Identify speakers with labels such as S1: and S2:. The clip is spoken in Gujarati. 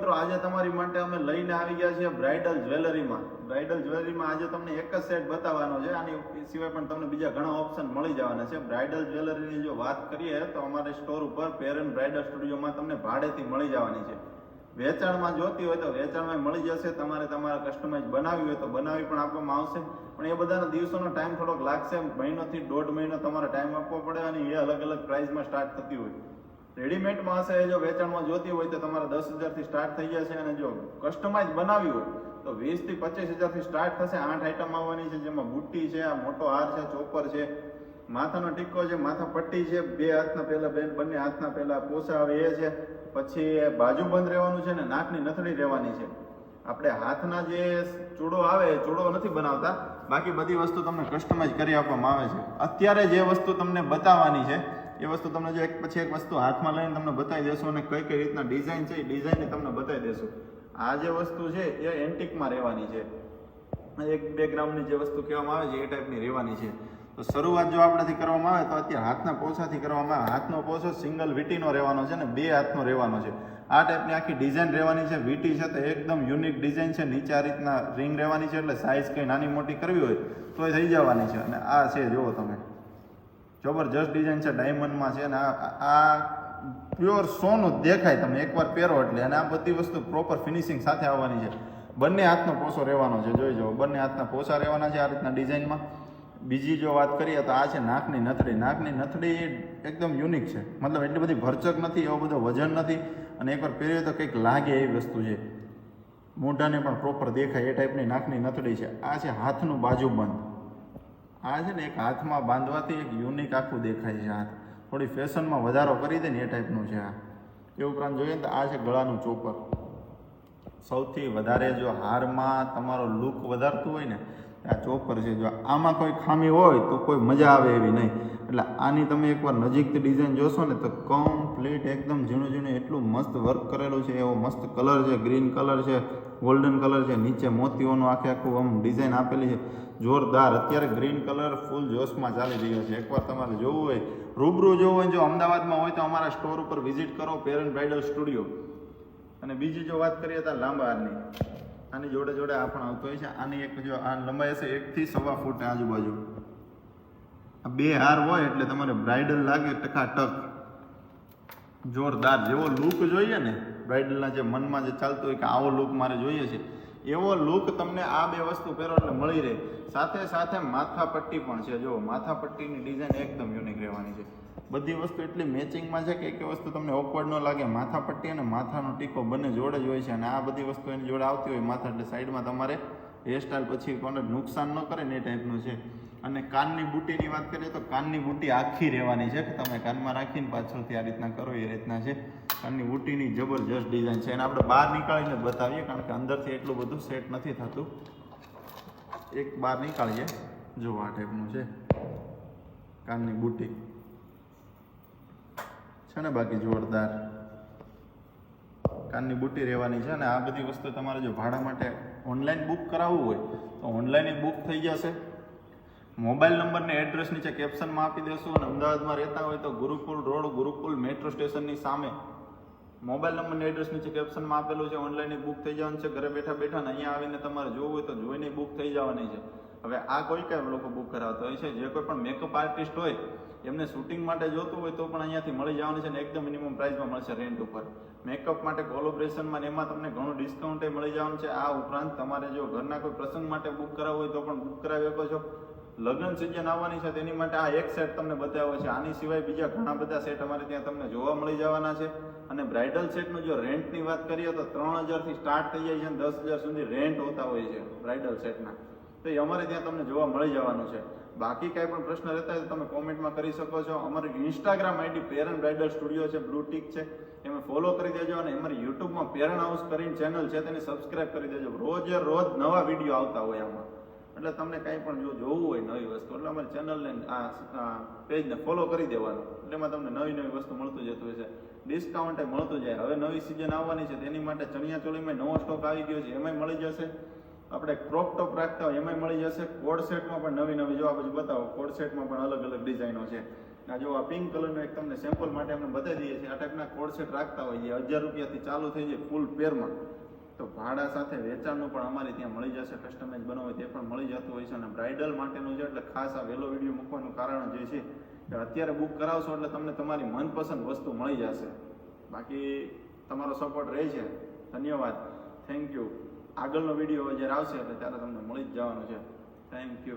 S1: મિત્રો, આજે તમારી માટે અમે લઈને આવી ગયા છીએ બ્રાઇડલ જ્વેલરીમાં. બ્રાઇડલ જ્વેલરીમાં આજે તમને એક જ સેટ બતાવવાનો છે. આની સિવાય પણ તમને બીજા ઘણા ઓપ્શન મળી જવાના છે. બ્રાઇડલ જ્વેલરીની જો વાત કરીએ, તો અમારે સ્ટોર ઉપર પેરન બ્રાઇડલ સ્ટુડિયોમાં તમને ભાડેથી મળી જવાની છે. વેચાણમાં જોતી હોય તો વેચાણમાં મળી જશે. તમારે તમારા કસ્ટમાઇઝ બનાવવી હોય તો બનાવી પણ આપવામાં આવશે. પણ એ બધાના દિવસોનો ટાઈમ થોડોક લાગશે. મહિનોથી દોઢ મહિનો તમારે ટાઈમ આપવો પડે અને એ અલગ અલગ પ્રાઇસમાં સ્ટાર્ટ થતી હોય. રેડીમેડમાં હશે જો વેચાણમાં જોતી હોય તો તમારે દસ હજારથી સ્ટાર્ટ થઈ જશે અને જો કસ્ટમાઇઝ બનાવી હોય તો વીસથી પચીસ હજારથી સ્ટાર્ટ થશે. આઠ આઈટમ આવવાની છે, જેમાં બુટ્ટી છે, આ મોટો હાર છે, ચોપર છે, માથાનો ટીકો છે, માથા પટ્ટી છે, બે હાથના પહેલા બે, બંને હાથના પહેલા પોસા આવે એ છે. પછી બાજુ બંધ રહેવાનું છે ને નાકની નથડી રહેવાની છે. આપણે હાથના જે ચૂડો આવે એ ચૂડો નથી બનાવતા. બાકી બધી વસ્તુ તમને કસ્ટમાઇઝ કરી આપવામાં આવે છે. અત્યારે જે વસ્તુ તમને બતાવવાની છે એ વસ્તુ તમને જો એક પછી એક વસ્તુ હાથમાં લઈને તમને બતાવી દેશું અને કઈ કઈ રીતના ડિઝાઇન છે એ ડિઝાઇન તમને બતાવી દેશું. આ જે વસ્તુ છે એ એન્ટિકમાં રહેવાની છે. એક બે ગ્રામની જે વસ્તુ કહેવામાં આવે છે એ ટાઈપની રહેવાની છે. તો શરૂઆત જો આપણાથી કરવામાં આવે તો અત્યારે હાથના પોછાથી કરવામાં આવે. હાથનો પોછો સિંગલ વીટીનો રહેવાનો છે ને બે હાથનો રહેવાનો છે. આ ટાઈપની આખી ડિઝાઇન રહેવાની છે. વીટી છે તો એકદમ યુનિક ડિઝાઇન છે. નીચે આ રીતના રિંગ રહેવાની છે એટલે સાઇઝ કંઈ નાની મોટી કરવી હોય તો એ થઈ જવાની છે. અને આ છે, જુઓ તમે. જબરજસ્ત ડિઝાઇન છે ડાયમંડમાં છે અને આ પ્યોર સોનું દેખાય તમે એકવાર પહેરો એટલે. અને આ બધી વસ્તુ પ્રોપર ફિનિશિંગ સાથે આવવાની છે. બંને હાથનો પોસો રહેવાનો છે. જોઈ જાઓ. બંને હાથના પોસા રહેવાના છે આ રીતના ડિઝાઇનમાં બીજી જો વાત કરીએ તો આ છે નાકની નથડી. નાકની નથડી એકદમ યુનિક છે. મતલબ એટલી બધી ભરચક નથી, એવો બધો વજન નથી. અને એકવાર પહેરીએ તો કંઈક લાગે એવી વસ્તુ છે. મોઢાને પણ પ્રોપર દેખાય. એ ટાઈપની નાકની નથડી છે. આ છે હાથનું બાજુ બંધ. આ છે ને એક હાથમાં બાંધવાથી એક યુનિક આખું દેખાય છે હાથ થોડી ફેશનમાં વધારો કરી દે ને એ ટાઈપનું છે આ. એ ઉપરાંત જોઈએ ને તો આ છે ગળાનું ચોપર. સૌથી વધારે જો હારમાં તમારો લુક વધારતું હોય ને આ ચોપર છે. જો આમાં કોઈ ખામી હોય તો કોઈ મજા આવે એવી નહીં. એટલે આની તમે એકવાર નજીકથી ડિઝાઇન જોશો ને તો કમ્પ્લીટ એકદમ ઝીણું ઝીણું એટલું મસ્ત વર્ક કરેલું છે. એવો મસ્ત કલર છે ગ્રીન કલર છે ગોલ્ડન કલર છે. નીચે મોતીઓનું આખે આખું આમ ડિઝાઇન આપેલી છે. જોરદાર. અત્યારે ગ્રીન કલર ફૂલ જોશમાં ચાલી રહ્યો છે. એકવાર તમારે જોવું હોય, રૂબરૂ જોવું હોય જો અમદાવાદમાં હોય તો અમારા સ્ટોર ઉપર વિઝિટ કરો. પેરન બ્રાઇડલ સ્ટુડિયો અને બીજી જો વાત કરીએ તો લાંબા હારની આની જોડે જોડે આ પણ આવતો હોય છે. આની એક જો આ લંબાઈ હશે એકથી સવા ફૂટ આજુબાજુ. આ બે હાર હોય એટલે તમારે બ્રાઇડલ લાગે ટકાટક જોરદાર જેવો લુક જોઈએ ને બ્રાઇડલના જે મનમાં જે ચાલતું હોય કે આવો લુક મારે જોઈએ છે, એવો લુક તમને આ બે વસ્તુ પહેરો એટલે મળી રહે. સાથે સાથે માથાપટ્ટી પણ છે. જો માથાપટ્ટીની ડિઝાઇન એકદમ યુનિક રહેવાની છે. બધી વસ્તુ એટલી મેચિંગમાં છે કે એક વસ્તુ તમને ઓકવર્ડ ન લાગે માથા પટ્ટી અને માથાનો ટીકો બંને જોડે જ હોય છે અને આ બધી વસ્તુ એની જોડે આવતી હોય, માથા એટલે સાઈડમાં તમારે હેરસ્ટાઈલ પછી કોને નુકસાન ન કરે ને એ ટાઈપનું છે. અને કાનની બુટ્ટીની વાત કરીએ તો કાનની બુટ્ટી આખી રહેવાની છે કે તમે કાનમાં રાખીને પાછળથી આ રીતના કરો એ રીતના છે. કાનની બુટ્ટીની જબરજસ્ત ડિઝાઇન છે. અને આપણે બહાર નીકાળીને બતાવીએ કારણ કે અંદરથી એટલું બધું સેટ નથી થતું. એક બહાર નીકાળીએ. જો આ ટાઈપનું છે. કાનની બુટ્ટી છે ને બાકી જોરદાર? કાનની બુટ્ટી રહેવાની છે અને આ બધી વસ્તુ તમારે જો ભાડા માટે ઓનલાઈન બુક કરાવવું હોય, તો ઓનલાઈન બુક થઈ જશે. મોબાઈલ નંબરને એડ્રેસ નીચે કેપ્શનમાં આપી દેશું અને અમદાવાદમાં રહેતા હોય તો ગુરુકુલ રોડ, ગુરુકુલ મેટ્રો સ્ટેશનની સામે. મોબાઈલ નંબર ને એડ્રેસ નીચે કેપ્શનમાં આપેલું છે ઓનલાઈન બુક થઈ જવાનું છે, ઘરે બેઠા બેઠા અહીંયા આવીને તમારે જોવું હોય તો જોઈને બુક થઈ જવાની છે. હવે આ કોઈ કઈ લોકો બુક કરાવતા હોય છે? જે કોઈ પણ મેકઅપ આર્ટિસ્ટ હોય, એમને શૂટિંગ માટે જોતું હોય તો પણ અહીંયાથી મળી જવાનું છે ને એકદમ મિનિમમ પ્રાઇસમાં મળશે રેન્ટ ઉપર. મેકઅપ માટે કોલોબ્રેશનમાં એમાં તમને ઘણું ડિસ્કાઉન્ટ મળી જવાનું છે. આ ઉપરાંત તમારે જો ઘરના કોઈ પ્રસંગ માટે બુક કરાવવું હોય તો પણ બુક કરાવી શકો છો. લગ્ન સિઝન આવવાની છે તેની માટે આ એક સેટ તમને બતાવ્યો છે. આની સિવાય બીજા ઘણા બધા સેટ અમારે ત્યાં તમને જોવા મળી જવાના છે. અને બ્રાઇડલ સેટનું જો રેન્ટની વાત કરીએ તો ત્રણ હજારથી સ્ટાર્ટ થઈ જાય છે અને દસ હજાર સુધી રેન્ટ હોતા હોય છે બ્રાઇડલ સેટના તો એ અમારે ત્યાં તમને જોવા મળી જવાનું છે. બાકી કાંઈ પણ પ્રશ્ન રહેતા હોય તો તમે કોમેન્ટમાં કરી શકો છો. અમારી ઇન્સ્ટાગ્રામ આઈડી પેરન બ્રાઇડલ સ્ટુડિયો છે બ્લુ ટીક છે. એમાં ફોલો કરી દેજો અને અમારી યુટ્યુબમાં પેરન હાઉસ કરીને ચેનલ છે તેને સબસ્ક્રાઇબ કરી દેજો. રોજે રોજ નવા વીડિયો આવતા હોય આમાં. એટલે તમને કાંઈ પણ જો જોવું હોય નવી વસ્તુ, એટલે અમારી ચેનલને આ પેજને ફોલો કરી દેવાનું. એટલે એમાં તમને નવી નવી વસ્તુ મળતું જતું હોય છે ડિસ્કાઉન્ટ મળતું જાય. હવે નવી સિઝન આવવાની છે, તેની માટે ચણિયા ચોળીમાં નવો સ્ટોક આવી ગયો છે. એમાંય મળી જશે. આપણે ક્રોપ ટોપ રાખતા હોય, એમાંય મળી જશે કોડ સેટમાં પણ નવી નવી. જો આ બધું બતાવો કોડ સેટમાં પણ અલગ અલગ ડિઝાઇનો છે. આ જો આ પિંક કલરનો એક તમને સેમ્પલ માટે અમને બતાવી દઈએ છીએ. આ ટાઈપના કોડ સેટ રાખતા હોઈએ હજાર રૂપિયાથી ચાલુ થઈ જાય ફૂલ પેરમાં તો ભાડા સાથે વેચાણનું પણ અમારે ત્યાં મળી જશે કસ્ટમાઇઝ બનાવે, તે પણ મળી જતું હોય છે. અને બ્રાઇડલ માટેનું છે એટલે ખાસ આ વહેલો વીડિયો મૂકવાનું કારણ જે છે કે અત્યારે બુક કરાવશો એટલે તમને તમારી મનપસંદ વસ્તુ મળી જશે. બાકી તમારો સપોર્ટ રહે છે. ધન્યવાદ. થેન્ક યુ આગળનો વીડિયો જ્યારે આવશે એટલે ત્યારે તમને મળી જ જવાનો છે. Thank you